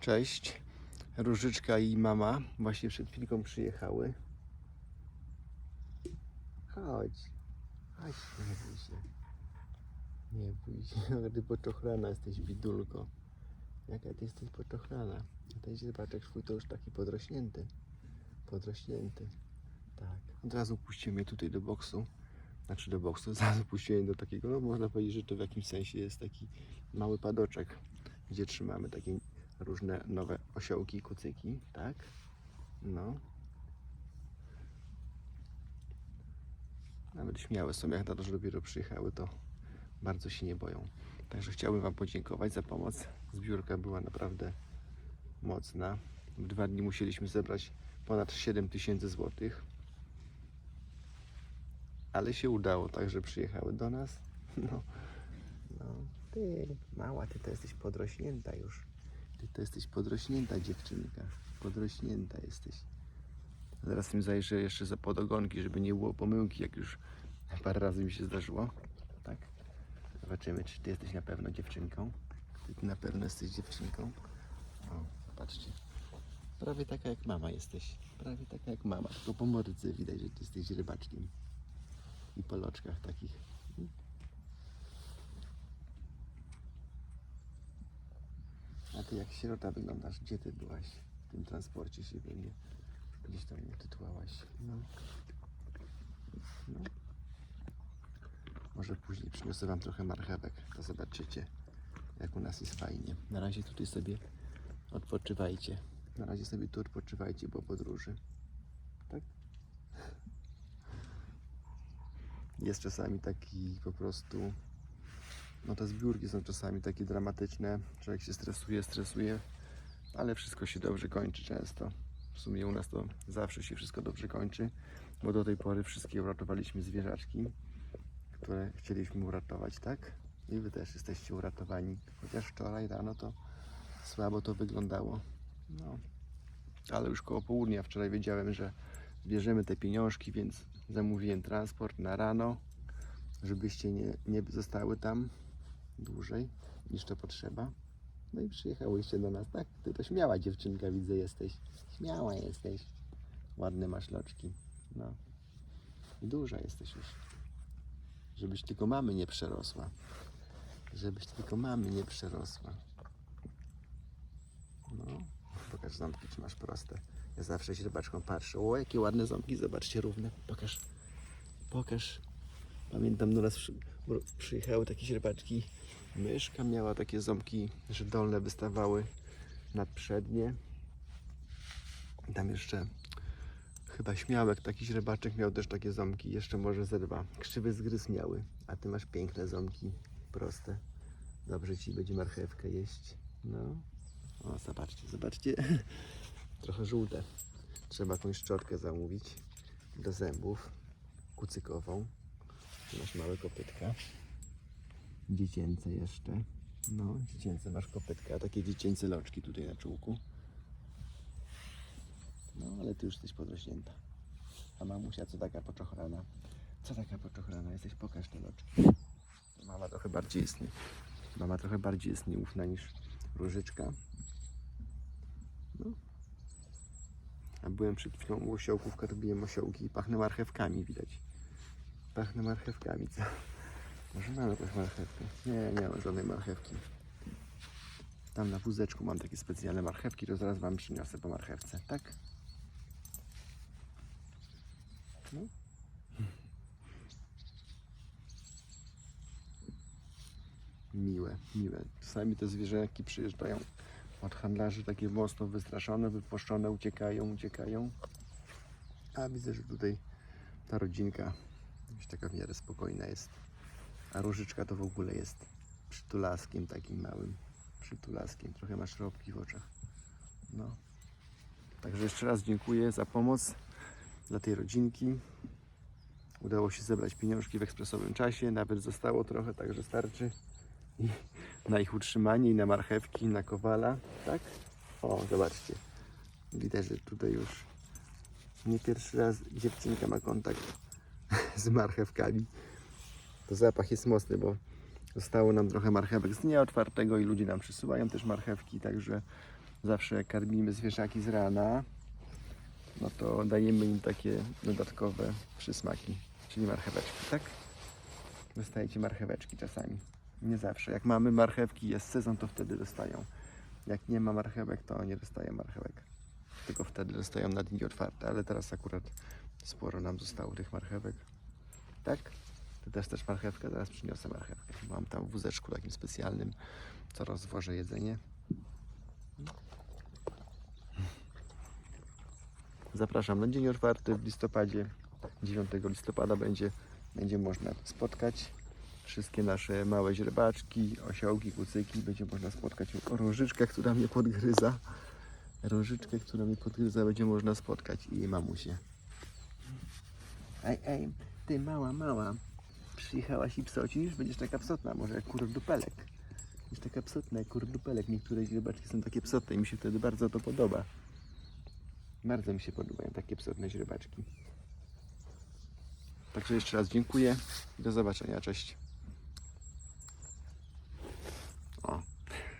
Cześć. Różyczka i mama właśnie przed chwilką przyjechały. Chodź. Chodź, nie bój się. Nie bój się. Ty poczochrana jesteś, bidulko. Jaka ty jesteś poczochrana. Ten źrebaczek swój to już taki podrośnięty. Podrośnięty. Tak. Od razu puścimy je tutaj do boksu. Znaczy do boksu. Od razu puściłem do takiego, no można powiedzieć, że to w jakimś sensie jest taki mały padoczek, gdzie trzymamy takie różne nowe osiołki, kucyki, tak? No. Nawet śmiałe są, jak na to, że dopiero przyjechały, to bardzo się nie boją. Także chciałbym Wam podziękować za pomoc. Zbiórka była naprawdę mocna. W dwa dni musieliśmy zebrać ponad 7 tysięcy złotych. Ale się udało, także przyjechały do nas. No, no, ty, mała, ty to jesteś podrośnięta już. Ty to jesteś podrośnięta dziewczynka. Podrośnięta jesteś. Zaraz mi zajrzę jeszcze za podogonki, żeby nie było pomyłki, jak już parę razy mi się zdarzyło. Tak. Zobaczymy, czy ty jesteś na pewno dziewczynką. Ty na pewno jesteś dziewczynką. O, patrzcie. Prawie taka jak mama jesteś. Prawie taka jak mama. Tylko po mordce widać, że ty jesteś rybaczkiem. I po loczkach takich. A ty jak sierota wyglądasz? Gdzie ty byłaś? W tym transporcie się pewnie gdzieś tam utytłałaś. No. no. Może później przyniosę wam trochę marchewek, to zobaczycie jak u nas jest fajnie. Na razie tutaj sobie odpoczywajcie. Na razie sobie tu odpoczywajcie po podróży. Tak? Jest czasami taki po prostu no te zbiórki są czasami takie dramatyczne. Człowiek się stresuje, stresuje, ale wszystko się dobrze kończy często. W sumie u nas to zawsze się wszystko dobrze kończy, bo do tej pory wszystkie uratowaliśmy zwierzaczki, które chcieliśmy uratować, tak? I wy też jesteście uratowani. Chociaż wczoraj rano to słabo to wyglądało. No. Ale już koło południa wczoraj wiedziałem, że bierzemy te pieniążki, więc zamówiłem transport na rano, żebyście nie, nie zostały tam dłużej niż to potrzeba. No i przyjechałyście do nas. Tak, ty to śmiała dziewczynka, widzę, jesteś. Śmiała jesteś. Ładne masz loczki. No. I duża jesteś już. Żebyś tylko mamy nie przerosła. Żebyś tylko mamy nie przerosła. No. Pokaż ząbki, czy masz proste. Ja zawsze się rybaczką patrzę. O, jakie ładne ząbki, zobaczcie, równe. Pokaż. Pokaż. Pamiętam nas przy, przyjechały takie źrebaczki. Myszka miała takie ząbki, że dolne wystawały nad przednie. Tam jeszcze chyba śmiałek, taki źrebaczek miał też takie ząbki, jeszcze może ze dwa. Krzywy zgryz miały, a ty masz piękne ząbki, proste. Dobrze ci będzie marchewkę jeść. No. O, zobaczcie, zobaczcie. Trochę żółte. Trzeba jakąś szczotkę zamówić do zębów. Kucykową. Tu masz małe kopytka. Dziecięce jeszcze. No, dziecięce masz kopytka. Takie dziecięce loczki tutaj na czółku. No, ale ty już jesteś podrośnięta. A mamusia co taka poczochrana? Co taka poczochrana? Jesteś, pokaż te loczki. Mama trochę bardziej jest nie... Mama trochę bardziej jest nieufna niż różyczka. No. A byłem przed chwilą u osiołków, robiłem osiołki i pachnę marchewkami, widać. Pachnę marchewkami, co? Może mamy jakąś marchewkę? Nie, nie mam żadnej marchewki. Tam na wózeczku mam takie specjalne marchewki, to zaraz wam przyniosę po marchewce, tak? No. Miłe, miłe. Czasami te zwierzęki przyjeżdżają od handlarzy takie mocno wystraszone, wypłaszczone, uciekają, uciekają. A widzę, że tutaj ta rodzinka już taka w miarę spokojna jest. A różyczka to w ogóle jest przytulaskiem takim małym. Przytulaskiem. Trochę ma szropki w oczach. No. Także jeszcze raz dziękuję za pomoc dla tej rodzinki. Udało się zebrać pieniążki w ekspresowym czasie. Nawet zostało trochę, także starczy. I na ich utrzymanie i na marchewki, i na kowala. Tak? O, zobaczcie. Widać, że tutaj już nie pierwszy raz dziewczynka ma kontakt z marchewkami. To zapach jest mocny, bo zostało nam trochę marchewek z dnia otwartego i ludzie nam przysyłają też marchewki, także zawsze jak karmimy zwierzaki z rana, no to dajemy im takie dodatkowe przysmaki, czyli marcheweczki, tak? Dostajecie marcheweczki czasami. Nie zawsze. Jak mamy marchewki, jest sezon, to wtedy dostają. Jak nie ma marchewek, to nie dostają marchewek. Tylko wtedy dostają na dni otwarte, ale teraz akurat sporo nam zostało tych marchewek. Tak? Ty też też marchewkę, zaraz przyniosę marchewkę. Mam tam w wózeczku takim specjalnym, co rozwożę jedzenie. Zapraszam na dzień otwarty w listopadzie. 9 listopada będzie, będzie można spotkać wszystkie nasze małe źrebaczki, osiołki, kucyki. Będzie można spotkać różyczkę, która mnie podgryza. Różyczkę, która mnie podgryza, będzie można spotkać i jej mamusię. Ej, ej, ty mała, mała. Przyjechałaś i psocisz? Będziesz taka psotna, może jak kurdupelek. Będziesz taka psotna jak kurdupelek. Niektóre źrebaczki są takie psotne i mi się wtedy bardzo to podoba. Bardzo mi się podobają takie psotne źrebaczki. Także jeszcze raz dziękuję i do zobaczenia. Cześć.